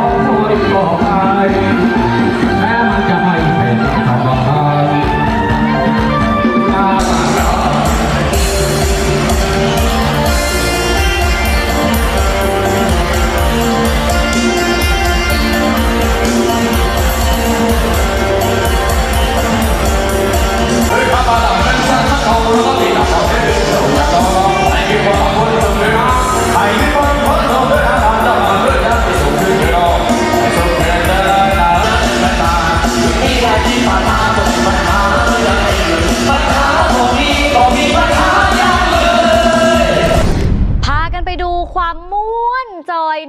โอกไปแม้มัน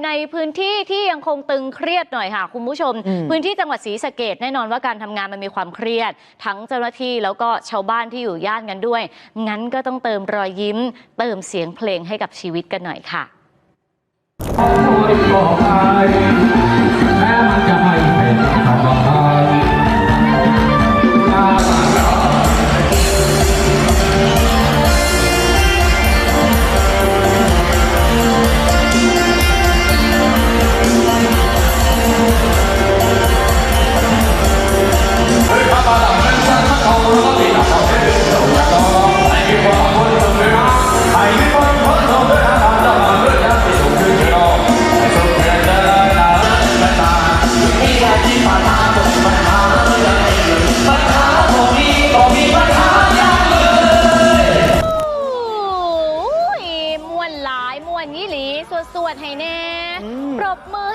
ในพื้นที่ที่ยังคงตึงเครียดหน่อยค่ะ คุณผู้ชมอืมพื้นที่จังหวัดศรีสะเกดแน่นอนว่าการทำงานมันมีความเครียด ทั้งเจ้าหน้าที่แล้วก็ชาวบ้านที่อยู่ย่านกันด้วย งั้นก็ต้องเติมรอยยิ้ม เติมเสียงเพลงให้กับชีวิตกันหน่อยค่ะบอกไปแม้มันจะไม่เป็นธรรมดาหน้า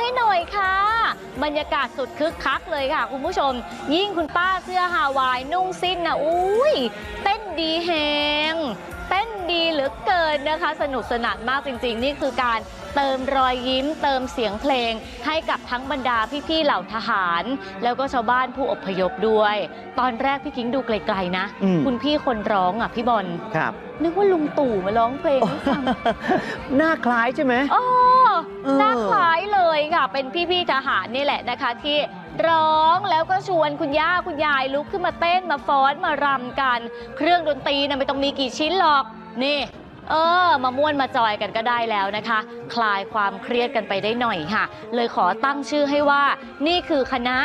ให้หน่อยค่ะ บรรยากาศสุดคึกคักเลยค่ะ คุณผู้ชม ยิ่งคุณป้าเสื้อฮาวายนุ่งสิ้นนะอุ้ยเต้นดีแฮงเต้นดีเหลือเกินนะคะ สนุกสนานมากจริง ๆ นี่คือการเติมรอยยิ้ม เติมเสียงเพลง ให้กับทั้งบรรดาพี่ๆเหล่าทหาร แล้วก็ชาวบ้านผู้อพยพด้วย ตอนแรกพี่คิงดูไกลๆนะ อืม คุณพี่คนร้องอะพี่บอลครับ นึกว่าลุงตู่มาร้องเพลงให้ฟัง หน้าคล้ายใช่ไหมอ๋อเออ หน้าคล้ายเลยค่ะ เป็นพี่ๆทหารนี่แหละนะคะ ที่ร้องแล้วก็ชวนคุณย่าคุณยายลุกขึ้นมาเต้นมาฟ้อนมารำกัน เครื่องดนตรีนะไม่ต้องมีกี่ชิ้นหรอก นี่ เออ มาม่วนมาจอยกันก็ได้แล้วนะคะ คลายความเครียดกันไปได้หน่อยค่ะ เลยขอตั้งชื่อให้ว่า นี่คือคณะ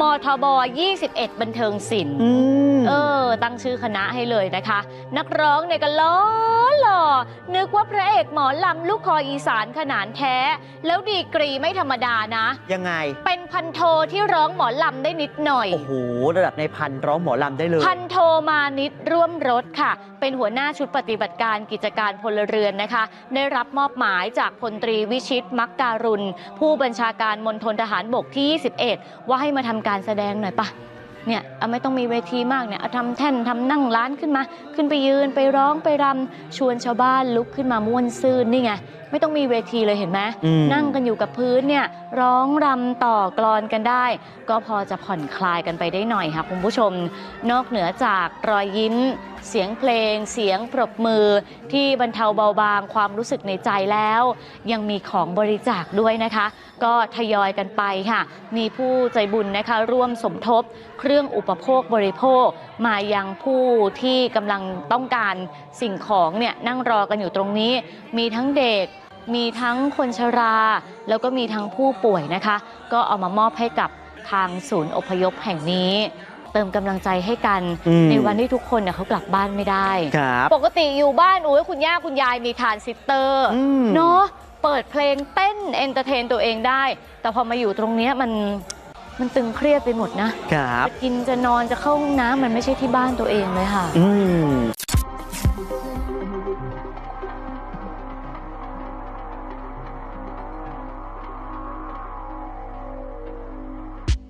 มทบ 21 บันเทิงศิลป์ เออ ตั้งชื่อคณะให้เลยนะคะ นักร้องเนี่ยก็ล้อหล่อ นึกว่าพระเอกหมอลำลูกคออีสานขนานแท้ แล้วดีกรีไม่ธรรมดานะ ยังไง เป็นพันโทที่ร้องหมอลำได้นิดหน่อย โอ้โห ระดับในพันร้องหมอลำได้เลย พันโทมานิดร่วมรถค่ะ เป็นหัวหน้าชุดปฏิบัติการกิจการพลเรือนนะคะ ได้รับมอบหมายจากพลตรีวิชิตมักการุณ ผู้บัญชาการมณฑลทหารบกที่ 21 ว่าให้มาทำการแสดงหน่อยปะ เนี่ยเอาไม่ต้องมีเวทีมากเนี่ยเอาทำแท่นทำนั่งร้านขึ้นมา ขึ้นไปยืนไปร้องไปรำชวนชาวบ้านลุกขึ้นมาม่วนซื่นนี่ไงไม่ต้องมีเวทีเลยเห็นไหมอืมนั่งกันอยู่กับพื้นเนี่ยร้องรำต่อกลอนกันได้ ก็พอจะผ่อนคลายกันไปได้หน่อยค่ะคุณผู้ชม นอกเหนือจากรอยยิ้ม เสียงเพลง เสียงปรบมือ ที่บรรเทาเบาบางความรู้สึกในใจแล้ว ยังมีของบริจาคด้วยนะคะ ก็ทยอยกันไปค่ะ มีผู้ใจบุญนะคะ ร่วมสมทบเครื่องอุปโภคบริโภค มายังผู้ที่กำลังต้องการสิ่งของเนี่ยนั่งรอกันอยู่ตรงนี้ มีทั้งเด็กมีทั้งคนชรา แล้วก็มีทั้งผู้ป่วยนะคะ ก็เอามามอบให้กับทางศูนย์อพยพแห่งนี้ เติมกำลังใจให้กัน อืม ในวันที่ทุกคนเนี่ยเขากลับบ้านไม่ได้ ครับ ปกติอยู่บ้านอุ้ยคุณย่าคุณยายมีทานซิสเตอร์อืม เนาะเปิดเพลงเต้นเอนเตอร์เทนตัวเองได้ แต่พอมาอยู่ตรงเนี้ยมันมันตึงเครียดไปหมดนะครับ จะกินจะนอนจะเข้าห้องน้ำมันไม่ใช่ที่บ้านตัวเองเลยค่ะ อืม